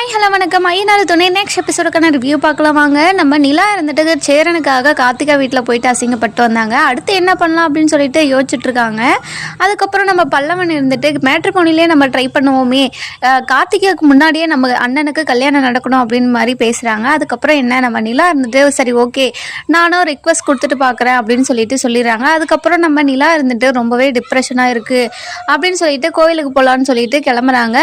Hi hello வணக்கம். ஐயனாறு துணை. Next எபிசோடுக்கான review பார்க்கலாம் வாங்க. நம்ம நிலா இருந்துட்டு சேரனுக்காக கார்த்திகா வீட்டில் போயிட்டு அசிங்கப்பட்டு வந்தாங்க. அடுத்து என்ன பண்ணலாம் அப்படின்னு சொல்லிட்டு யோசிச்சுட்டு இருக்காங்க. அதுக்கப்புறம் நம்ம பல்லவன் இருந்துட்டு மேட்ரிமோனிலே நம்ம ட்ரை பண்ணுவோமே. கார்த்திகாவுக்கு முன்னாடியே நம்ம அண்ணனுக்கு கல்யாணம் நடக்கணும் அப்படின்னு மாதிரி பேசுகிறாங்க அதுக்கப்புறம் என்ன? நம்ம நிலா இருந்துட்டு சரி ஓகே நானும் ரிக்வஸ்ட் கொடுத்துட்டு பார்க்குறேன் அப்படின்னு சொல்லிட்டு சொல்லிடுறாங்க. அதுக்கப்புறம் நம்ம நிலா இருந்துட்டு ரொம்பவே டிப்ரெஷனாக இருக்குது அப்படின்னு சொல்லிட்டு கோயிலுக்கு போகலான்னு சொல்லிட்டு கிளம்புறாங்க.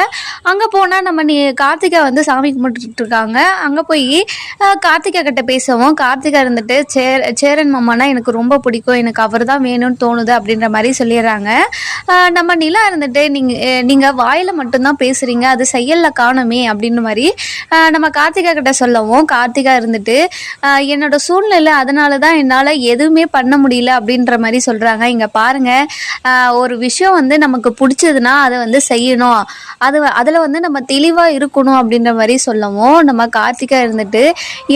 அங்கே போனால் நம்ம நீ கார்த்திகா வந்து சாமி கும்பிட்டுட்டு இருக்காங்க அங்கே போய் கார்த்திகா கிட்ட பேசவும். கார்த்திகா இருந்துட்டு சேர் சேரன் மாமானா எனக்கு ரொம்ப பிடிக்கும். எனக்கு அவர் தான் வேணும்னு தோணுது அப்படின்ற மாதிரி சொல்லிடுறாங்க. நம்ம நிலா இருந்துட்டு நீங்கள் நீங்கள் வாயில் மட்டும்தான் பேசுகிறீங்க அது செயலில் காணுமே அப்படின்ற மாதிரி நம்ம கார்த்திகா கிட்ட சொல்லவும் கார்த்திகா இருந்துட்டு என்னோட சூழ்நிலை அதனால தான் என்னால் எதுவுமே பண்ண முடியல அப்படின்ற மாதிரி சொல்கிறாங்க இங்கே பாருங்கள் ஒரு விஷயம் வந்து நமக்கு பிடிச்சதுன்னா அதை வந்து செய்யணும். அது அதில் வந்து நம்ம தெளிவாக இருக்கணும் அப்படின்னு அப்படின்ற மாதிரி சொல்லவும் நம்ம கார்த்திகா இருந்துட்டு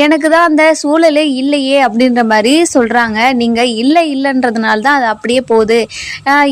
எனக்கு தான் அந்த சூழலே இல்லையே அப்படின்ற மாதிரி சொல்கிறாங்க நீங்கள் இல்லை இல்லைன்றதுனால தான் அது அப்படியே போகுது.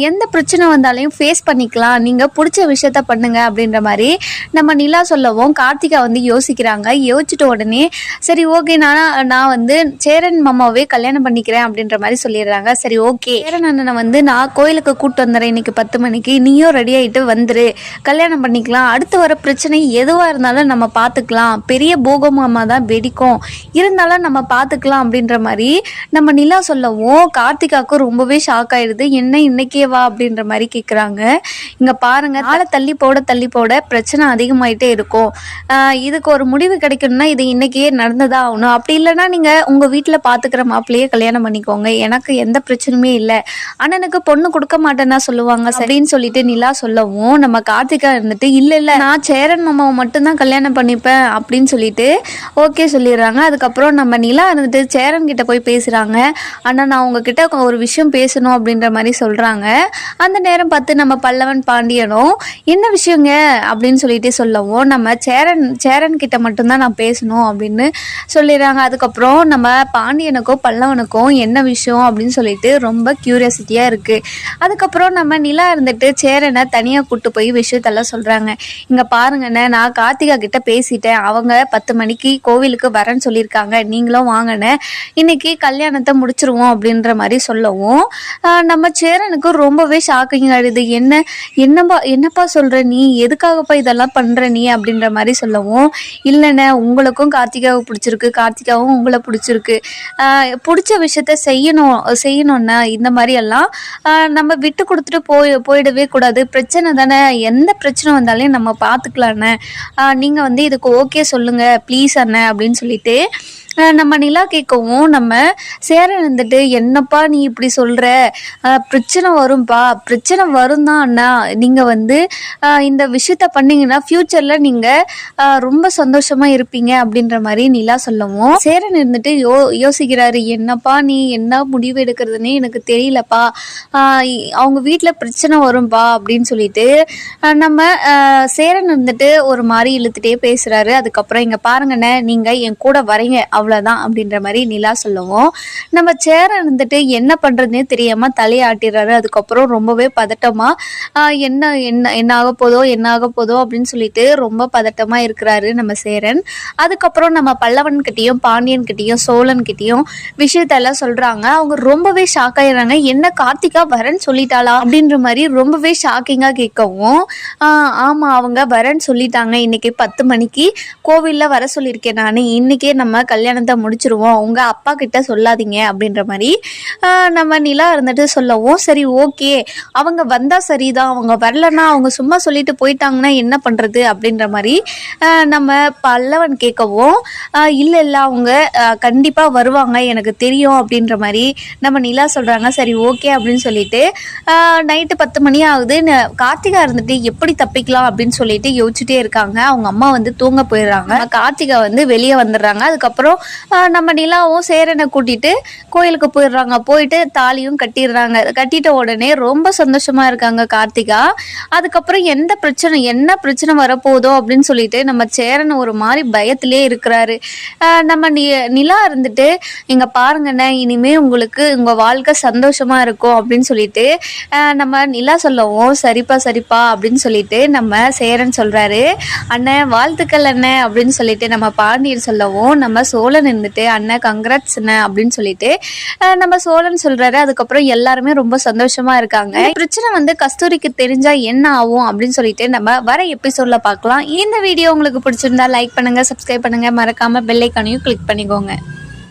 எந்த பிரச்சனை வந்தாலையும் ஃபேஸ் பண்ணிக்கலாம். நீங்கள் பிடிச்ச விஷயத்த பண்ணுங்க அப்படின்ற மாதிரி நம்ம நிலா சொல்லவும் கார்த்திகா வந்து யோசிக்கிறாங்க. யோசிச்சிட்ட உடனே சரி ஓகே நான் நான் வந்து சேரன் மாமாவே கல்யாணம் பண்ணிக்கிறேன் அப்படின்ற மாதிரி சொல்லிடுறாங்க. சரி ஓகே. சேரன் அண்ணனை வந்து நான் கோயிலுக்கு கூட்டு வந்துடுறேன் இன்னைக்கு பத்து மணிக்கு. நீயும் ரெடி ஆகிட்டு வந்துரு. கல்யாணம் பண்ணிக்கலாம். அடுத்து வர பிரச்சனை எதுவாக இருந்தாலும் நம்ம பார்த்துக்கலாம் பெரிய பூகமாமா தான் வெடிக்கும். இருந்தாலும் நம்ம பார்த்துக்கலாம் அப்படின்ற மாதிரி நம்ம நிலா சொல்லவும் கார்த்திகாவுக்கு ரொம்பவே ஷாக் ஆயிடுது. என்ன இன்னைக்கே வா அப்படின்ற மாதிரி கேட்குறாங்க இங்கே பாருங்க நாளை தள்ளி போட தள்ளி போட பிரச்சனை அதிகமாயிட்டே இருக்கும். இதுக்கு ஒரு முடிவு கிடைக்கணும்னா இது இன்னைக்கே நடந்ததா ஆகணும். அப்படி இல்லைன்னா நீங்கள் உங்கள் வீட்டில் பார்த்துக்கிற மாப்பிள்ளையே கல்யாணம் பண்ணிக்கோங்க. எனக்கு எந்த பிரச்சனையுமே இல்லை. அண்ணனுக்கு பொண்ணு கொடுக்க மாட்டேன்னா சொல்லுவாங்க. சரின்னு சொல்லிட்டு நிலா சொல்லவும் நம்ம கார்த்திகா இருந்துட்டு இல்லை இல்லை நான் சேரன் மாமாவை மட்டும்தான் கல்யாணம் கல்யாணம் பண்ணிப்பேன் அப்படின்னு சொல்லிட்டு ஓகே சொல்லிடுறாங்க. அதுக்கப்புறம் நம்ம நிலா இருந்துட்டு சேரன் கிட்ட போய் பேசுகிறாங்க ஆனால் நான் உங்ககிட்ட ஒரு விஷயம் பேசணும் அப்படின்ற மாதிரி சொல்கிறாங்க அந்த நேரம் பார்த்து நம்ம பல்லவன் பாண்டியனும் என்ன விஷயங்க? அப்படின்னு சொல்லிட்டு சொல்லவும் நம்ம சேரன் சேரன் கிட்ட மட்டும்தான் நான் பேசணும் அப்படின்னு சொல்லிடுறாங்க. அதுக்கப்புறம் நம்ம பாண்டியனுக்கும் பல்லவனுக்கும் என்ன விஷயம் அப்படின்னு சொல்லிட்டு ரொம்ப க்யூரியாசிட்டியாக இருக்குது அதுக்கப்புறம் நம்ம நிலா இருந்துட்டு சேரனை தனியாக கூப்பிட்டு போய் விஷயத்தெல்லாம் சொல்கிறாங்க இங்கே பாருங்கண்ணே நான் கார்த்திகா கிட்ட பேசிட்டேன். அவங்க பத்து மணிக்கு கோவிலுக்கு வரேன்னு சொல்லியிருக்காங்க. நீங்களும் வாங்கண்ணே. இன்னைக்கு கல்யாணத்தை முடிச்சிருவோம் அப்படின்ற மாதிரி சொல்லவும் நம்ம சேரனுக்கு ரொம்பவே ஷாக்கிங் ஆயிடுது என்ன என்னப்பா என்னப்பா சொல்ற நீ? எதுக்காகப்பா இதெல்லாம் பண்ற நீ? அப்படின்ற மாதிரி சொல்லவும் இல்லைண்ணே உங்களுக்கும் கார்த்திகாவை பிடிச்சிருக்கு. கார்த்திகாவும் உங்களை பிடிச்சிருக்கு. பிடிச்ச விஷயத்த செய்யணும் செய்யணும்னா இந்த மாதிரி எல்லாம் நம்ம விட்டு கொடுத்துட்டு போய் போயிடவே கூடாது. பிரச்சனை தானே? எந்த பிரச்சனை வந்தாலும் நம்ம பார்த்துக்கலாண்ணே. நீங்க வந்து இதுக்கு ஓகே சொல்லுங்க ப்ளீஸ் அண்ணன் அப்படின்னு சொல்லிட்டு நம்ம நிலா கேட்கவும் நம்ம சேரன் இருந்துட்டு என்னப்பா நீ இப்படி சொல்ற? பிரச்சனை வரும்பா? பிரச்சனை வரும் தான் அண்ணா. நீங்க வந்து இந்த விஷயத்த பண்ணீங்கன்னா ஃபியூச்சர்ல நீங்க ரொம்ப சந்தோஷமா இருப்பீங்க அப்படின்ற மாதிரி நிலா சொல்லவும் சேரன் இருந்துட்டு யோ யோசிக்கிறாரு என்னப்பா நீ என்ன முடிவு எடுக்கிறதுனே எனக்கு தெரியலப்பா. அவங்க வீட்டில் பிரச்சனை வரும்பா? அப்படின்னு சொல்லிட்டு நம்ம சேரன் இருந்துட்டு ஒரு மாதிரி இழுத்துட்டே பேசுறாரு. அதுக்கப்புறம் இங்க பாருங்கண்ணே நீங்க என் கூட வரீங்க அவ்வளோதான் அப்படின்ற மாதிரி நிலா சொல்லுவோம். நம்ம சேரன் இருந்துட்டு என்ன பண்றதுனே தெரியாமல் தலையாட்டிடுறாரு. அதுக்கப்புறம் ரொம்பவே பதட்டமாக என்ன என்ன என்ன ஆக போதோ என்ன ஆக போதோ அப்படின்னு சொல்லிட்டு ரொம்ப பதட்டமாக இருக்கிறாரு நம்ம சேரன். அதுக்கப்புறம் நம்ம பல்லவன் கிட்டேயும் பாண்டியன் கிட்டேயும் சோழன் கிட்டயும் விஷயத்தெல்லாம் சொல்கிறாங்க அவங்க ரொம்பவே ஷாக் ஆயிடுறாங்க. என்ன கார்த்திகா வரேன்னு சொல்லிட்டாளா? அப்படின்ற மாதிரி ரொம்பவே ஷாக்கிங்காக கேட்கவும் ஆமாம் அவங்க வரேன்னு சொல்லிட்டாங்க. இன்றைக்கி பத்து மணிக்கு கோவிலில் வர சொல்லியிருக்கேன் நான். இன்றைக்கே நம்ம கல்யாணம் கல்யாணத்தை முடிச்சிருவோம். உங்கள் அப்பா கிட்ட சொல்லாதீங்க அப்படின்ற மாதிரி நம்ம நிலா இருந்துட்டு சொல்லவும் சரி ஓகே. அவங்க வந்தால் சரிதான். அவங்க வரலன்னா அவங்க சும்மா சொல்லிட்டு போயிட்டாங்கன்னா என்ன பண்ணுறது அப்படின்ற மாதிரி நம்ம பல்லவன் கேட்கவும் இல்லை இல்லை அவங்க கண்டிப்பாக வருவாங்க. எனக்கு தெரியும் அப்படின்ற மாதிரி நம்ம நிலா சொல்கிறாங்க சரி ஓகே அப்படின்னு சொல்லிட்டு நைட்டு பத்து மணி ஆகுது. ந- கார்த்திகா இருந்துட்டு எப்படி தப்பிக்கலாம் அப்படின்னு சொல்லிட்டு யோசிச்சுட்டே இருக்காங்க. அவங்க அம்மா வந்து தூங்க போயிடுறாங்க. கார்த்திகா வந்து வெளியே வந்துடுறாங்க. அதுக்கப்புறம் நம்ம நிலாவும் சேரனை கூட்டிட்டு கோயிலுக்கு போயிடுறாங்க. போயிட்டு தாலியும் கட்டிடுறாங்க. கட்டிட்ட உடனே ரொம்ப சந்தோஷமா இருக்காங்க கார்த்திகா. அதுக்கப்புறம் எந்த பிரச்சனை என்ன பிரச்சனை வரப்போதோ அப்படின்னு சொல்லிட்டு நம்ம சேரன் ஒரு மாதிரி பயத்திலே இருக்கிறாரு. நம்ம நி நிலா இருந்துட்டு இங்க பாருங்கண்ணே இனிமே உங்களுக்கு உங்க வாழ்க்கை சந்தோஷமா இருக்கும். அப்படின்னு சொல்லிட்டு நம்ம நிலா சொல்லவும் சரிப்பா சரிப்பா அப்படின்னு சொல்லிட்டு நம்ம சேரன் சொல்றாரு. அண்ணன் வாழ்த்துக்கள் அண்ணன் அப்படின்னு சொல்லிட்டு நம்ம பாண்டியன் சொல்லவும் நம்ம சோழன் இருந்துட்டு அண்ணன் கங்க்ராட்ஸ் அண்ணன் அப்படின்னு சொல்லிட்டு நம்ம சோழன் சொல்றாரு. அதுக்கப்புறம் எல்லாருமே ரொம்ப சந்தோஷமா இருக்காங்க. பிரச்சனை வந்து கஸ்தூரிக்கு தெரிஞ்சா என்ன ஆகும் அப்படின்னு சொல்லிட்டு நம்ம வர எபிசோட்ல பார்க்கலாம். இந்த வீடியோ உங்களுக்கு பிடிச்சிருந்தா லைக் பண்ணுங்க சப்ஸ்கிரைப் பண்ணுங்க. மறக்காம பெல்லைக்கானையும் கிளிக் பண்ணிக்கோங்க.